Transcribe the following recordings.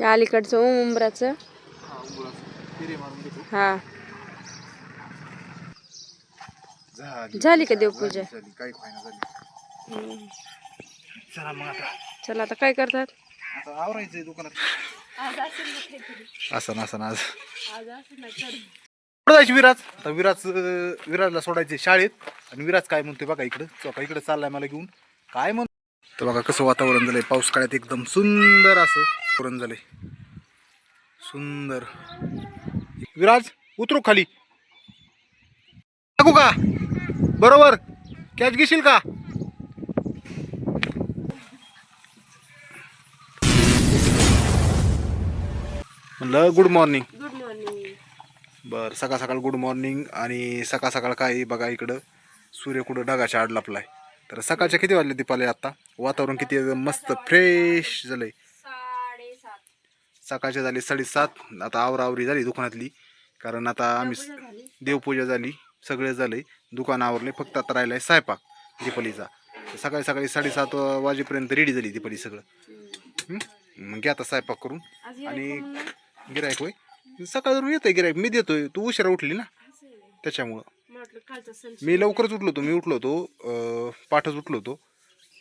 या अलीकडचं उंबराचं. हा. हा झाली का देवपूजा? झाली काही फायना झाली चला मग आता चला आता काय करतात? आता आवरायचंय दुकानात असं असं आज कुठं जायची विराज? आता विराज अं, विराजला सोडायचे शाळेत. आणि विराज काय म्हणतोय बघा इकडं. चौका इकडे चाललाय मला घेऊन. काय म्हण तर बघा कसं वातावरण झालंय. पाऊस काळात एकदम सुंदर असं. वातावरण झालंय सुंदर. विराज उतरू खाली. टाकू का? बरोबर. कॅच घेशील का? म्हणलं गुड मॉर्निंग गुड मॉर्निंग बर सकाळ सकाळ गुड मॉर्निंग आणि सकाळ सकाळ काय बघा इकडं. सूर्य कुठं ढगाच्या आड लपलाय तर सकाळच्या किती वाजले दीपाले आता? वातावरण किती मस्त फ्रेश झालंय. सकाळच्या झाली साडेसात आता आवरावरी झाली दुकानातली. कारण आता आम्ही देवपूजा झाली. सगळं झालंय. दुकान आवरले फक्त आता राहिलाय स्वयंपाक दीपालीचा. तर सकाळी सकाळी साडेसात वाजेपर्यंत रेडी झाली दीपाली सगळं? मग घ्या आता स्वयंपाक करून. आणि गिरायक होय? सकाळ धरून येतोय गिरायक मी देतोय. तू उशिरा उठली ना? त्याच्यामुळं. मी लवकरच उठलो होतो. मी उठलो होतो पाठच उठलो होतो.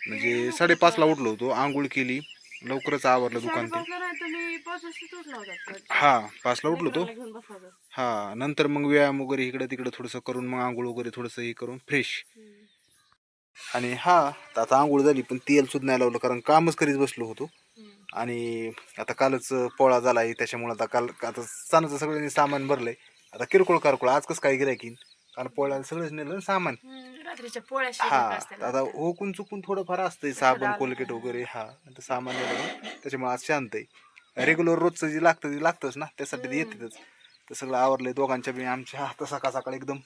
म्हणजे साडेपाचला उठलो होतो. आंघोळ केली. लवकरच आवरलं दुकान ते. हा पाचला उठलो होतो. हा नंतर मग व्यायाम वगैरे इकडं तिकडं थोडंसं करून मग आंघोळ वगैरे थोडंसं हे करून फ्रेश आणि हा तर आता आंघोळ झाली पण तेल सुद्धा नाही लावलं कारण कामच करीत बसलो होतो. आणि आता कालच पोळा झाला आहे त्याच्यामुळे आता काल आता सणाचं सगळ्यांनी सामान भरलंय. आता किरकोळ कारकोळ आज कसं काय गिरायकीन कारण पोळ्याला सगळंच नेलं ना सामान. रात्रीच्या पोळ्या हा. आता ओकून चुकून थोडंफार असतंय साबण कोलगेट वगैरे हा आता सामान नेलं त्याच्यामुळे आज शांत आहे. रेग्युलर रोजचं जे लागतं ते लागतंच ना त्यासाठी ते येतातच तर सगळं आवरलंय दोघांच्या बी आमच्या आता सकाळ सकाळ एकदम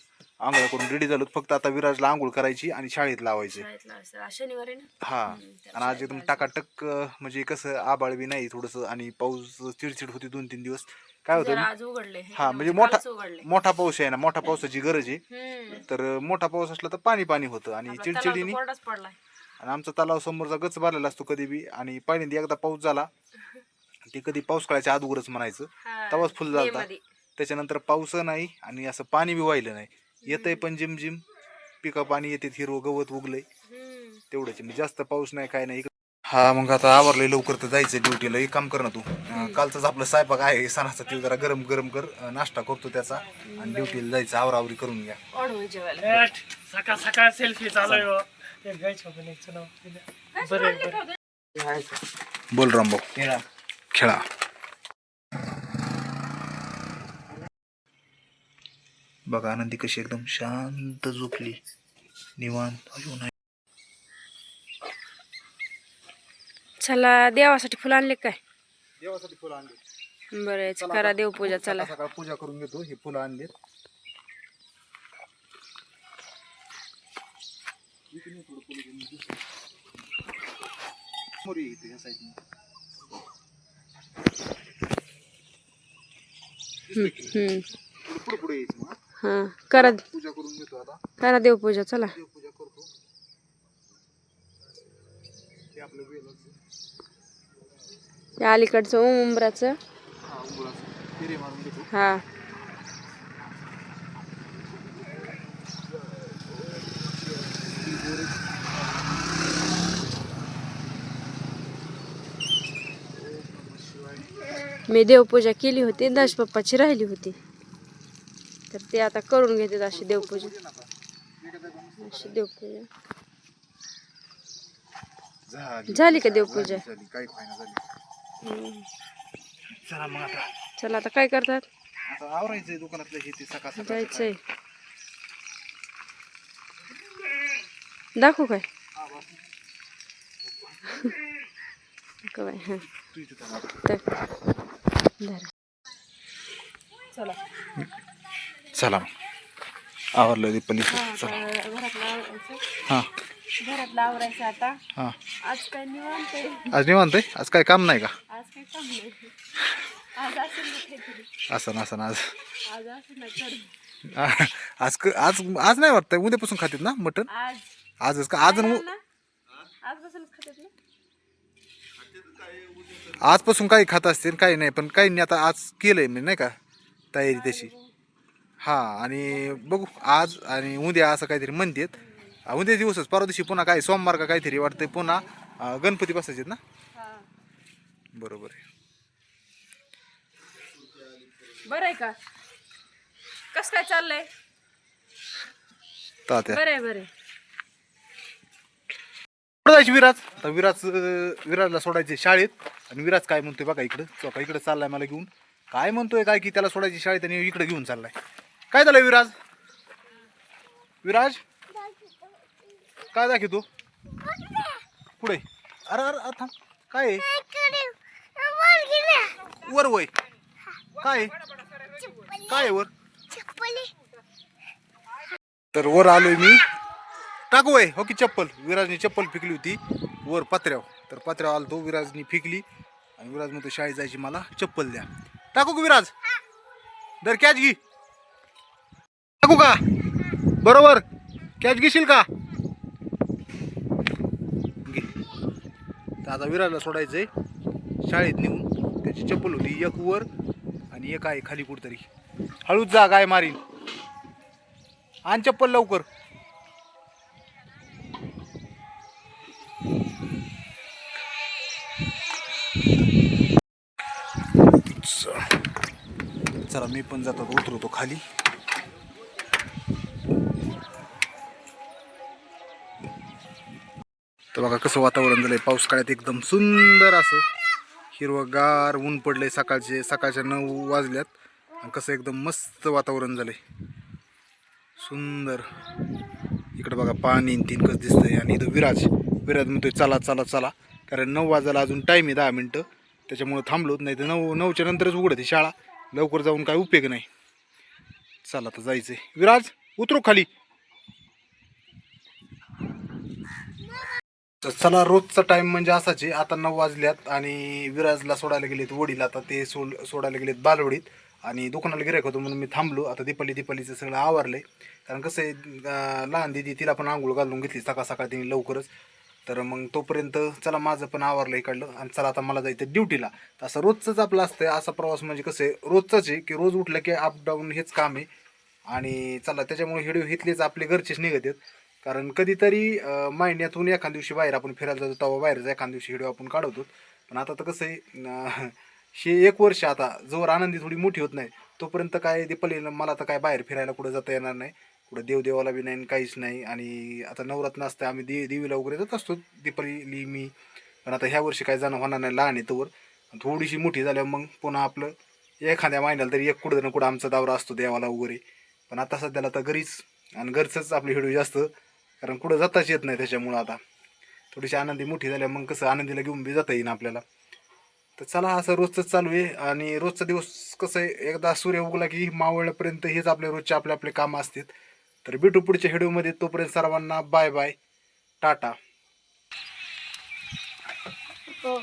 आंघोळ करून रेडी झालो फक्त आता विराजला आंघोळ करायची आणि शाळेत लावायचे. शाळेतला असतं. आज शनिवारी ना? हा. आणि आज एकदम टाकाटक अं, म्हणजे कसं आबाळ बी नाही थोडंसं आणि पाऊस चिडचिड होती दोन तीन दिवस. काय होतं? जरा आज उघडले हा. म्हणजे मोठा उघडले. मोठा पाऊस आहे ना मोठा पावसाची गरज आहे. हम्म. तर अं, मोठा पाऊस असला तर पाणी पाणी होतं आणि आपला तलाव तर चिडचिडीने कोरडाच पडलाय. आणि आमचा तलाव समोरचा गच भरलेला असतो कधी बी आणि पहिल्यांदा एकदा पाऊस झाला. ते कधी पाऊस काळाच्या आदूगरच म्हणायचं. हा. तवाच फुल झालता. त्याच्यानंतर पाऊस नाही आणि असं पाणी बी वाहिलं नाही. येतंय पण जिम जिम. पिकं पाणी येते हिरवं गवत उगलंय. तेवढंच. म्हणजे जास्त पाऊस नाही काय नाही. हा मग आता आवरलंय लवकर तर जायचं ड्युटीला. एक काम कर ना तू. कालचाच आपलं स्वयंपाक आहे सणाचा ते जरा गरम गरम कर. नाश्ता करतो त्याचा. आणि ड्युटीला जायचं आवरावरी करून घ्या. जेवायला. सकाळ सकाळ सेल्फी चालू आहे हो. चला बरं बरं. बोल रामभाऊ. खेळा. बघा आनंदी कशी एकदम शांत झोपली. निवांत. अयो नाही चला देवासाठी फुलं आणले काय? देवासाठी फुलं आणले. बरं करा देवपूजा चला. सकाळ पूजा करून घेतो हे फुलं आणलेत. मोरी इथे ह्या साईडने. पुढे पुढे यायचं मग. हा करा पूजा करून घेतो आता. करा देवपूजा चला. देवपूजा करतो. हे आपलं वेलाचं. या अलीकडचं उंबराचं. हा उंबराचं. फेरे मारून घेतो. हा. मी देवपूजा केली होती दश पप्पाची राहिली होती. तर ते आता करून घेतात अशी देवपूजा. अशी देवपूजा. झाली. का देवपूजा. चला मग आता. काय करतात? जायचंय. दाखवू काय? हं. धरा. चला. चला. मग आवरलं दीपली चला. हां. घरातलं आवरायचं आता. हां. आज काय निवांत आहे? आज निवांत आहे? आज काय काम नाही का? आज काय काम नाही. आज असेल ना काहीतरी. असं ना असं ना आज. आज असेल ना कर. आ- आज आज आज नाही वाटतं उद्यापासून खातात ना मटन आज. आजच का? आज खातात ना? आजपासून काही खात असतील काही नाही. पण काहींनी आता आज केलंय मी नाही का? तयारी त्याची हा आणि बघू आज आणि उद्या असं काहीतरी म्हणतात. उद्या दिवसच परवा दिवशी पुन्हा काय सोमवार का काहीतरी वाटतंय पुन्हा अं, गणपती बसायचे ना? बरोबर आहे. बरं आहे का? कस काय चाललंय? तात्या. बरं आहे बरं आहे. कुठं जायची विराज? आता विराज अं, विराजला सोडायचे शाळेत. आणि विराज काय म्हणतोय बघा इकडं. चौका इकडे चाललाय मला घेऊन. काय म्हणतोय काय की त्याला सोडायची शाळेत आणि इकडे घेऊन चाललाय. काय झालं विराज? विराज? काय दाखवतो पुढे. अरे अरे अरे थांब. काय आहे? वर वय. काय आहे? काय आहे वर? तर वर आलोय मी. टाकू वय. हो की चप्पल. विराजने चप्पल फिकली होती. वर पत्र्यावर. तर पत्र्यावर आलतो. विराजनी फिकली. आणि विराज म्हणतो शाळेत जायची मला चप्पल द्या. टाकू का विराज? दर कॅच घे. टाकू का? बरोबर. कॅच घेशील का? घे. तर सोडायचं आहे सोडायचंय. शाळेत नेऊन त्याची चप्पल होती एक वर आणि एक आहे खाली कुठतरी. हळूच जा गाय मारीन. आण चप्पल लवकर. चला मी पण जातो उतरवतो खाली. तर बघा कसं वातावरण झालंय. पाऊस काळात एकदम सुंदर असं. हिरवगार ऊन पडलंय सकाळचे सकाळच्या नऊ वाजल्यात. आणि कसं एकदम मस्त वातावरण झालंय. सुंदर. इकडं बघा पाणी तीन कसं दिसतंय. आणि इथं विराज. विराज म्हणतोय चला चला चला. कारण नऊ वाजायला अजून टाईम आहे दहा मिनटं. त्याच्यामुळं थांबलोच नाही तर नऊ नऊच्या नंतरच उघडते शाळा. लवकर जाऊन काय उपयोग नाही. चला तर जायचंय. विराज उतरू खाली. तर चला रोजचा टाइम म्हणजे असाच आहे. आता नऊ वाजल्यात आणि विराजला सोडायला गेलेत वडील. आता ते सोड सोडायला गेलेत बालवडीत. आणि दुकानाला गिरायक होतो म्हणून मी थांबलो. आता दिपाली दिपालीचं सगळं आवरलंय. कारण कसं आहे लहान दिदी तिला पण आंघोळ घालून घेतली सकाळ सकाळ तिने लवकरच. तर मग तोपर्यंत चला माझं पण आवरलं इकडलं. आणि चला आता मला जायचं ड्युटीला. तर असं रोजचंच आपलं असतं असा प्रवास म्हणजे कसं आहे रोजचंच आहे की रोज उठलं की अप डाऊन हेच काम आहे. आणि चला त्याच्यामुळे हिडिओ घेतलेच आपले घरचेच निघत आहेत. कारण कधीतरी महिन्यातून एखाद दिवशी बाहेर आपण फिरायला जातो तेव्हा बाहेरचा एखाद दिवशी व्हिडिओ आपण काढवतो. पण आता तर कसं आहे हे एक वर्ष आता जोवर आनंदी थोडी मोठी होत नाही. तोपर्यंत काय दीपालीला मला तर काय बाहेर फिरायला कुठं जाता येणार नाही. कुठं देवदेवाला बी नाही आणि काहीच नाही. आणि आता नवरात्र असतं आम्ही दे देवीला वगैरे जात असतो. दीपाली मी. पण आता ह्या वर्षी काय जाणं होणार नाही लहान आहे तोवर. थोडीशी मोठी झाल्यावर मग पुन्हा आपलं एखाद्या महिन्याला तरी एक कुठं ना कुठं आमचा दावरा असतो देवाला वगैरे. पण आता सध्याला तर घरीच आणि घरचंच आपली व्हिडिओ जास्त कारण कुठं जाताच येत नाही त्याच्यामुळं आता. थोडीशी आनंदी मोठी झाल्या मग कसं आनंदीला घेऊन बी जाता येईन आपल्याला. तर चला असं रोजचं चालू आहे. आणि रोजचा दिवस कसं आहे एकदा सूर्य उगला की मावळल्यापर्यंत हेच आपले रोजचे आपले आपले कामं असतात. तर भेटू पुढच्या व्हिडिओमध्ये. तोपर्यंत सर्वांना बाय बाय. टाटा. हो.